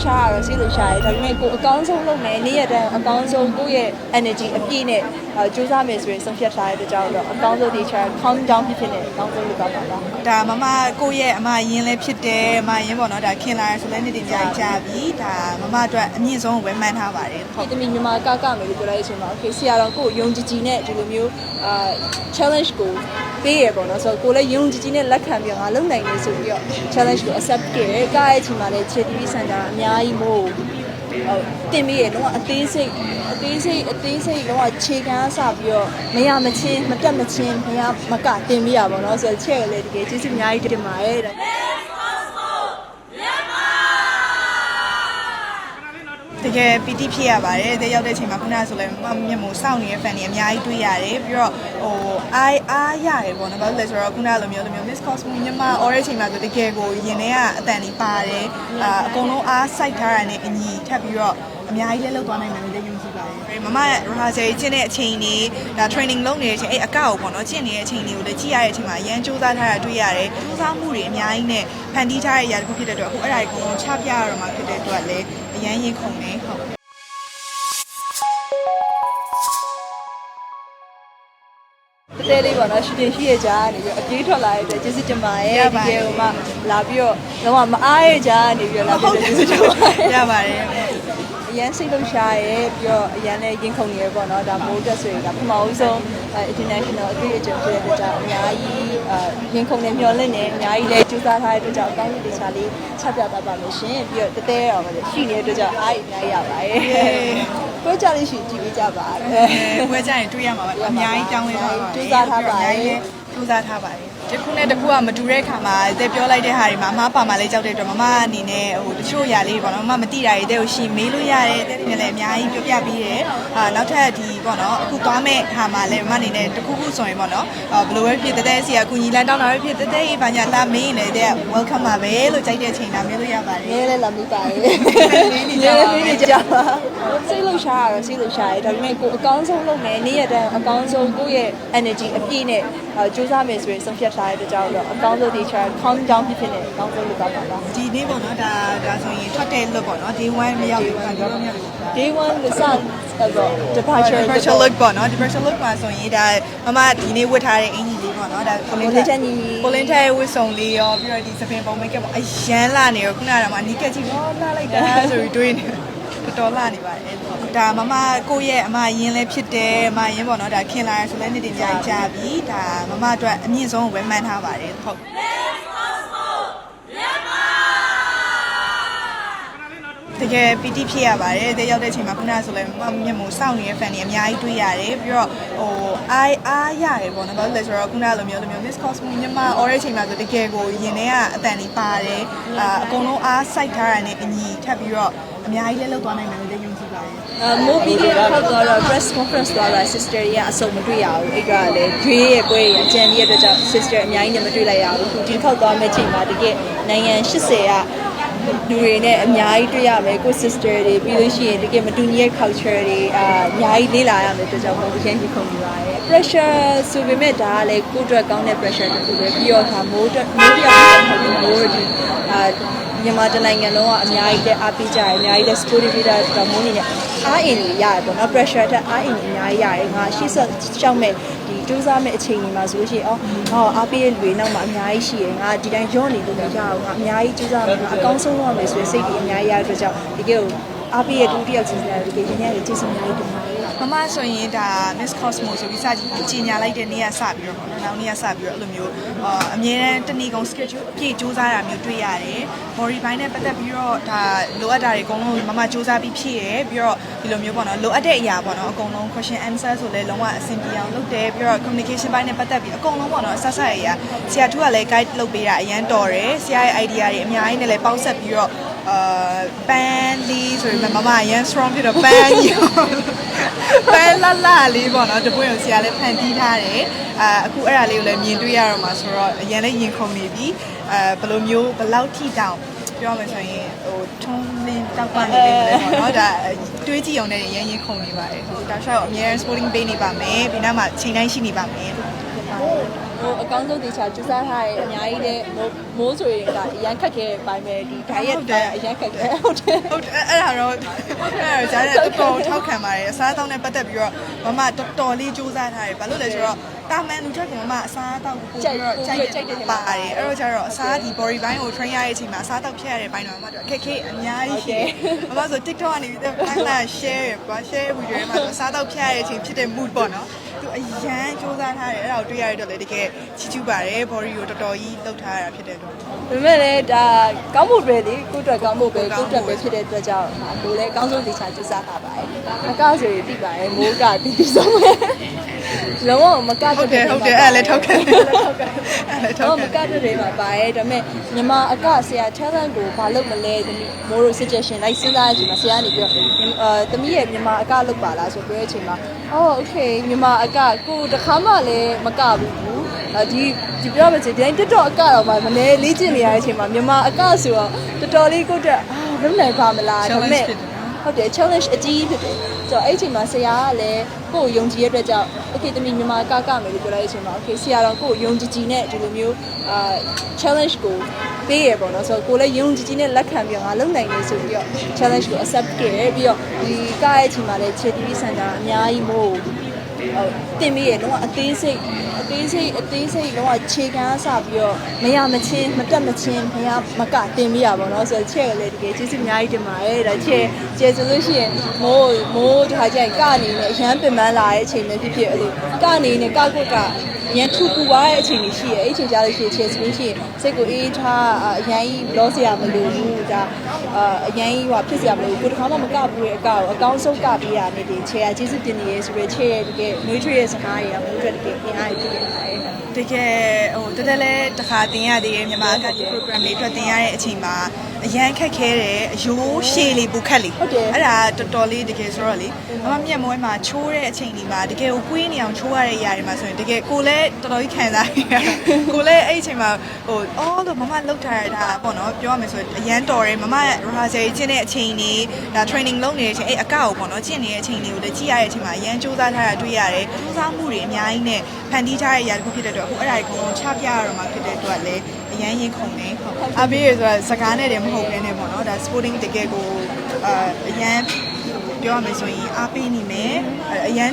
လို့ရှားရတော့စိတ်လို့ရှားရတယ်ဒါပေမဲ့ကိုအကောင်းဆုံးလုပ်မယ်နေ့ရက်တန်းအကောင်းဆုံးကိုယ့်ရဲ့ energy အပြည့်နဲ့အဲကြိုးစားမယ်ဆိုရင်ဆုံးဖြတ်ထားတဲ့အတွက်ကြောင့်တော့အကောင်းဆုံး teacher calm down ဖြစ်ဖြစ်နဲ့အကောင်းဆုံးလုပ်ပါပါလားဒါမမကိုယ့်ရဲ့အမရင်းလည်းဖြစ်တယ်အမရင်းပေါ့နော်ဒါခင်လာရဆိုလည်းနေ့တင်ကြကြပြီဒါမမအတွက်အမြင့်ဆုံးကိုပဲမှန်းထားပါတယ်ဟုတ်ဒီတမီမြန်မာကကမယ်လို့ပြောလိုက်တဲ့အချိန်မှာ okay ဆရာတော်ကိုယုံကြည်ကြည်နဲ့ဒီလိုမျိုးအာ challenge ကို ပေးရပေါ့နော်ဆိုတော့ကိုလည်းယုံကြည်ကြည်နဲ့လက်ခံပြီးတော့ငါလုံနိုင်နေဆိုပြီးတော့ challenge ကို accept ခဲ့တယ်ကရဲ့အချိန်မှာလည်း ChatTV center အများကြီးမို့ဟုတ်တင်ပြီးရတော့အသေးစိတ်အသေးစိတ်အသေးစိတ်တော့ခြေကန်းဆပြီးတော့မရမချင်းမတက်မချင်းမရမကတင်ပြီးရပါတော့ဆိုတော့ချက်လည်းတကယ်ကျေးဇူးအများကြီးတင်ပါတယ် တဲ့တကယ်ပီတိဖြစ်ရပါတယ်တဲ့ရောက်တဲ့အချိန်မှာခုနကဆိုလည်းမမမျက်မှောစောင့်နေတဲ့ fan တွေအများကြီးတွေ့ရတယ်ပြီးတော့ဟိုအားအားရတယ်ပေါ့နော်ဘာလို့လဲဆိုတော့ခုနကလိုမျိုးလိုမျိုး Miss Cosmo ညီမ orange အချိန်မှာဆိုတကယ်ကိုရင်ထဲကအတန်ကြီးပါတယ်အာအကုန်လုံးအားစိုက်ထားတာနဲ့အညီထပ်ပြီးတော့အများကြီးလည်းလောက်သွားနိုင်တယ်လို့လည်းယုံကြည်ပါတယ်မမရဲ့ rehearsal ကျင့်တဲ့အချိန်တွေဒါ training လုပ်နေတဲ့အချိန်အဲ့အကောက်ပေါ့နော်ကျင့်နေတဲ့အချိန်တွေကိုလည်းကြည့်ရတဲ့အချိန်မှာအရန်စူးစမ်းထားတာတွေ့ရတယ်စူးစမ်းမှုတွေအများကြီးနဲ့ဖန်တီးထားတဲ့အရာတစ်ခုဖြစ်တဲ့အတွက်အခုအဲ့ဒါကိုချပြရတော့မှဖြစ်တဲ့အတွက်လည်းအ ရန်ရင်ခုန်နေဟုတ်တတဲလေးပေါ့နော်ရှူတင်ရှိရကြနေပြီးအပြေးထွက်လာတဲ့အတွက်ကျေးဇူးတင်ပါတယ်ဒီကေဟိုမှလာပြီးတော့လုံးဝမအားရကြနေပြီးတော့လာပြီးကျေးဇူးတင်ပါတယ်ရပါတယ် အရန်စိတ်လုံးရှားရဲပြီးတော့အရန်လည်းရင်ခုန်ရဲပေါ့နော်ဒါမိုးတက်ဆိုရင်ဒါပထမဦးဆုံး international အတွေ့အကြုံဖြစ်တဲ့အတွက်ကြောင့်အများကြီးရင်ခုန်နေမျောလင့်နေအများကြီးလည်းကြိုးစားထားတဲ့အတွက်ကြောင့်အကောင်းကြီးတခြားလေးချက်ပြတတ်ပါလို့ရှင်ပြီးတော့တတဲရောလည်းရှိနေတဲ့အတွက်ကြောင့်အားအများကြီးရပါတယ်ကိုကြလေးရှိကြည့်ပေးကြပါဝဲကြရင်တွေ့ရမှာပါအများကြီးတောင်းလဲပါပါကြိုးစားထားပါတယ်ကြိုး စားထားပါတယ်ဒီခုနဲ့တခုကမတူတဲ့ခါမှာတဲ့ပြောလိုက်တဲ့ဟာတွေမှာအမားပါမှာလဲကြောက်တဲ့အတွက်မမအနေနဲ့ဟိုတချို့ຢာလေးပေါ့နော်မမမတိတာတွေတဲ့ကိုရှိမေးလို့ရတယ်တဲ့တွေလည်းအများကြီးပြောပြပေးတယ်အာနောက်ထပ်ဒီပေါ့နော်အခုသွားမဲ့ဟာမှာလဲမမအနေနဲ့တခုခုဆိုရင်ပေါ့နော်အာဘယ်လိုပဲဖြစ်တဲ့တဲ့စီကကုညီလန်းတောင်းတာပဲဖြစ်တဲ့တဲ့ဘာညာလာမေးရင်လည်းတဲ့ welcome ပါပဲလို့ကြိုက်တဲ့အချိန်လာမေးလို့ရပါတယ်ရဲလဲလာမိပါရဲ့လေးနေကြပါမယ်လေးနေကြပါစိတ်လို့ရှားရတော့စိတ်လို့ရှားရဲဒါပေမဲ့ကိုအကောင်းဆုံးလုပ်မယ်နေ့ရက်တန်းအကောင်းဆုံးကိုယ့်ရဲ့ energy အပြည့်နဲ့ကြိုးစားမယ်ဆိုရင်ဆုံးဖြတ်ထားတဲ့အတွက်ကြောင့်တော့အကောင်းဆုံး teacher calm down ဖြစ်ဖြစ်နဲ့အကောင်းဆုံးလုပ်ပါပါလားဒီနေ့ပေါ့နော်ဒါဒါဆိုရင်ထွက်တဲ့ look ပေါ့နော် day 1မရောက်ဘူးခံပြောလို့မရဘူး day 1လစတော့ departure departure look ပေါ့နော် departure look မှာဆိုရင်ဒါမမဒီနေ့ဝတ်ထားတဲ့အင်ကြီးလေးပေါ့နော်ဒါကိုလေးချန်ကြီးကိုလင်းထဲဝတ်စုံလေးရောပြီးတော့ဒီစပင်ပုံ make up အရန်လာနေရောခုနကတော့မှနီးကက်ကြီးတော့လာလိုက်တာဆိုပြီးတွေးနေတော်တော်လာနေပါတယ် ဒါမမကိုယ့်ရဲ့အမရင်းလည်းဖြစ်တယ်အမရင်းပေါ့နော်ဒါခင်လာရဆိုလည်းနေ့တင်ကြကြပြီဒါမမအတွက်အမြင့်ဆုံးကိုပဲမှန်းထားပါတယ်ဟုတ်တကယ်ပီတိဖြစ်ရပါတယ်တဲ့ရောက်တဲ့အချိန်မှာခုနကဆိုလည်းမမျက်မှောစောင့်နေတဲ့ fan တွေအများကြီးတွေ့ရတယ်ပြီးတော့ဟိုအားအားရတယ်ပေါ့နော်ဘာလို့လဲဆိုတော့ခုနကလိုမျိုးလိုမျိုး Miss Cosmo ညီမ orange အချိန်မှာဆိုတကယ်ကိုရင်ထဲကအတန်ကြီးပါတယ်အာအကုန်လုံးအားစိုက်ထားတာနဲ့အညီထပ်ပြီးတော့အများကြီးလည်းလောက်သွားနိုင်တယ်လို့လည်းယုံကြည်ပါတယ်အ မိုးပြီးတဲ့ခောက်တော့ press conference သွားတာ sister တွေကအစုံမတွေ့ရဘူးအဲ့ကလည်းကျွေးရဲ့ပွဲရဲ့အကြံပြီးတဲ့အတွက်ကြောင့် sister အများကြီးနဲ့မတွေ့လိုက်ရဘူးအခုဒီခောက်သွားမယ့်ချိန်မှာတကယ်နိုင်ငံ80ကလူတွေနဲ့အများကြီးတွေ့ရမယ်ကို sister တွေပြီးလို့ရှိရင်တကယ်မတူညီတဲ့ culture တွေအာအများကြီးလေ့လာရမယ်အတွက်ကြောင့်မို့အရင်ကြီးခုန်နေပါတယ် pressure ဆိုပေမဲ့ဒါကလည်းကိုယ့်အတွက်ကောင်းတဲ့ pressure တစ်ခုပဲပြီးတော့ဒါမိုးတက်မိုးပြောင်းတဲ့ပုံမိုးဒီအာ မြန်မာတနိုင်ငံလုံးကအများကြီးတဲ့အားပေးကြတယ်အများကြီးတဲ့ supportive leader တော်မိုးနေနဲ့အားအင်တွေရတယ်ပေါ့နော် pressure တက်အားအင်တွေအများကြီးရတယ်ငါရှေ့ဆက်ရှောက်မဲ့ဒီစူးစမ်းမဲ့အချိန်တွေမှာဆိုလို့ရှိရင်အော်ဟောအားပေးတဲ့လူတွေနောက်မှာအများကြီးရှိရယ်ငါဒီတိုင်းရော့နေလို့မရဘူးငါအများကြီးစူးစမ်းမှာအကောင်းဆုံးလုပ်ရမယ်ဆိုရင်စိတ်တွေအများကြီးရတဲ့အတွက်ကြောင့်ဒီကေကိုအားပေးရတူတယောက်ချင်းစီတယ်ဒီကေရင်းရဲ့ကျေးဇူးအများကြီးတင်ပါတယ် မမဆိုရင်ဒါ Miss Cosmo ဆိုပြီးစကြီးကြီးညာလိုက်တဲ့နေ့ကစပြီးတော့ပေါ့နော်နောက်နေ့ကစပြီးတော့အဲ့လိုမျိုးအာအမြဲတမ်းတဏီကုံ schedule အပြည့်စူးစမ်းတာမျိုးတွေ့ရတယ်။ body ဘိုင်းနဲ့ပတ်သက်ပြီးတော့ဒါလိုအပ်တာတွေအကုန်လုံးမမစူးစမ်းပြီးဖြည့်ရယ်ပြီးတော့ဒီလိုမျိုးပေါ့နော်လိုအပ်တဲ့အရာပေါ့နော်အကုန်လုံး question answer ဆိုလဲလုံးဝအဆင်ပြေအောင်လုပ်တယ်ပြီးတော့ communication ဘိုင်းနဲ့ပတ်သက်ပြီးအကုန်လုံးပေါ့နော်ဆက်ဆက်အရာဆရာထူးကလည်း guide လုပ်ပေးတာအရန်တော်တယ်ဆရာရဲ့ idea တွေအများကြီးနဲ့လည်းပေါင်းဆက်ပြီးတော့အာပန်းလေးဆိုရင်မမအရန် strong ဖြစ်တော့ပန်းကြီး ပန်းလလလေးပေါ့နော်တပွင့်ကိုဆရာလည်းဖန်တီးထားတယ်အာအခုအဲ့ဒါလေးကိုလည်းမြင်တွေ့ရတော့မှာဆိုတော့အရင်လည်းရင်ခုန်နေပြီအဲဘယ်လိုမျိုးဘယ်လောက်ထိတောင်ပြောမယ်ဆိုရင်ဟိုထုံးလင်းတောက်ပနေတယ်ပေါ့နော်ဒါတွေးကြည့်အောင်လည်းရရင်ရင်ခုန်နေပါတယ်ဟိုဒါရှောက်အများ sporting bay နေပါမယ်ပြီးနောက်မှာချိန်တိုင်းရှိနေပါမယ် ဟိုအကောင်းဆုံးတေချာကျူစားထားတယ်အများကြီးတဲ့မိုးမိုးဆိုရင်ကအရန်ခက်ခဲပိုင်းပဲဒီ diet အရန်ခက်ခဲဟုတ်တယ်ဟုတ်တယ်အဲ့ဒါတော့အဲ့ဒါတော့ဂျားတဲ့တော်တော်ထောက်ခံပါတယ်အစားအသောက်နဲ့ပတ်သက်ပြီးတော့မမတော်တော်လေးစူးစမ်းထားတယ်ဘာလို့လဲဆိုတော့တာမန်လူချက်ကမမအစားအသောက်ကိုပို့ပြီးတော့ကြိုက်တယ်ပါတယ်အဲ့တော့ကျတော့အစားဒီ body ဘိုင်းကို train ရတဲ့အချိန်မှာအစားအသောက်ဖြတ်ရတဲ့ဘိုင်းတော့မမတို့အခက်အခဲအများကြီးရှိတယ်မမဆို TikTok ကနေပြီးတော့ဘိုင်းလာ share ရပါ share ပြီးတော့မှအစားအသောက်ဖြတ်ရတဲ့အချိန်ဖြစ်တဲ့ mood ပေါ့နော် သူအရန်စူးစမ်းထားတယ်အဲ့ဒါကိုတွေ့ရတဲ့တော့လေတကယ်ချီးကျူးပါတယ် body ကိုတော်တော်ကြီးလှုပ်ထားရတာဖြစ်တဲ့တော့ဒါပေမဲ့လည်းဒါကောင်းဖို့ပဲလေကိုယ့်အတွက်ကောင်းဖို့ပဲကိုယ့်အတွက်ပဲဖြစ်တဲ့အတွက်ကြောင့်ကိုယ်လည်းအကောင်းဆုံးတေချာကျူစားထားပါတယ်အကောက်ဆိုရင်တိပါတယ်မိုးကတီတီဆုံးပဲ လုံးဝမကတ်ဟုတ်တယ်ဟုတ်တယ်အဲ့ဒါလည်းထောက်ခံတယ်အဲ့ဒါလည်းထောက်တော့ခံမကတ်တဲ့တွေမှာပါတယ်ဒါပေမဲ့မြန်မာအကဆရာ challenge ကိုဘာလုပ်မလဲသမီးမိုးတို့ suggestion လိုက်စဉ်းစားကြည့်မှာဆရာကနေပြီးတော့အဲသမီးရဲ့မြန်မာအကလုပ်ပါလားဆိုပြောတဲ့အချိန်မှာအော် okay မြန်မာအကကိုတခါမှလည်းမကဘူးဘူးအဲဒီဒီပြောမချင်ဒီတိုင်း TikTok အကတော့မှမနေလေ့ကျင့်နေရတဲ့အချိန်မှာမြန်မာအကဆိုတော့တော်တော်လေးကိုယ့်အတွက်အာလုံးနိုင်ပါမလားဒါပေမဲ့ ဟုတ်တယ် challenge အကြီးဖြစ်တယ်ဆိုတော့အဲ့ဒီအချိန်မှာဆရာကလည်းကိုယ့်ကိုယုံကြည်ရတဲ့အတွက်ကြောင့် okay တမီမြန်မာကကမယ်လို့ပြောလိုက်တဲ့အချိန်မှာ okay ဆရာတော်ကိုယ့်ကိုယုံကြည်ကြည်နဲ့ဒီလိုမျိုးအာ challenge ကိုပေးရပေါ့နော်ဆိုတော့ကိုယ်လည်းယုံကြည်ကြည်နဲ့လက်ခံပြီးတော့ငါလုံနိုင်နေဆိုပြီးတော့ challenge ကို accept ခဲ့ရပြီးတော့ဒီကရဲ့အချိန်မှာလည်း charity center အများကြီးမို့ဟုတ်တင်ပြီးရတော့အသေးစိတ်အ သေးစိတ်အသေးစိတ်တော့ခြေကန်းစပြီးတော့မရမချင်းမတက်မချင်းမရမကတင်ပြီးရပါတော့ဆိုတော့ချက်လည်းတကယ်ကျေးဇူးအများကြီးတင်ပါတယ်ဒါချက်ကျေဆိုလို့ရှိရင်မိုးမိုးထားကြရင်ကနေနဲ့အရန်ပင်ပန်းလာတဲ့အချိန်မျိုးဖြစ်ဖြစ်အဲ့လိုကနေနဲ့ကောက်ကွက်ကအရန်ထူပူသွားတဲ့အချိန်ကြီးရှိရဲ့အဲ့အချိန်ကြားလို့ရှိရင်ချေဆိုလို့ရှိရင်စိတ်ကိုအေးထားအရန်ကြီးလောစရာမလိုဘူးဒါအရန်ကြီးဟိုဖြစ်စရာမလိုဘူးကိုတခါမှမကဘူးရဲ့အကောက်အကောင်းဆုံးကပေးရနေတယ်ချေရကျေးဇူးတင်နေရဲဆိုပြီးချေရတကယ်နှွေးထွေးရဲ့စကားတွေကမိုးအတွက်တကယ်အင်အား ကြီးဖြစ်နေတယ်တကယ်ဟိုတကယ်လဲတစ်ခါတင်ရသေးတယ်မြန်မာကဒီ program လေးအတွက်တင်ရတဲ့အချိန်မှာ အရန်ခက်ခဲတယ်အယိုးရှည်လေးပူခက်လေးဟုတ်တယ် အဲ့ဒါတော်တော်လေးတကယ်ဆိုတော့လေမမမျက်မွေးမှာချိုးတဲ့အချိန်ဒီမှာတကယ်ကိုကွေးနေအောင်ချိုးရတဲ့အရာတွေမှာဆိုရင်တကယ်ကိုလည်းတော်တော်ကြီးခံစားရကိုလည်းအဲ့ဒီအချိန်မှာဟိုအော်လို့မမလောက်ထားရတာပေါ့နော်ပြောရမယ်ဆိုရင်အရန်တော်တယ်မမ rehearsal ကျင့်တဲ့အချိန်นี้ဒါ training လုပ်နေတဲ့အချိန်အဲ့အကောက်ပေါ့နော်ကျင့်နေတဲ့အချိန်တွေကိုလည်းကြည့်ရတဲ့အချိန်မှာအရန်စူးစမ်းထားတာတွေ့ရတယ်စူးစမ်းမှုတွေအများကြီးနဲ့ဖန်တီးထားတဲ့အရာတစ်ခုဖြစ်တဲ့အတွက်အခုအဲ့ဒါကိုအကုန်လုံးချပြရတော့မှဖြစ်တဲ့အတွက်လည်းအ ရန်ရင်ခုန်နေဟုတ်အဘေးရဆိုတာစကားနဲ့တည်းမဟုတ်ဘဲနဲ့ပေါ့နော်ဒါ sporting တကယ်ကိုအာအရန်ပြောရမယ်ဆိုရင်အားပေးနေမယ်အရန်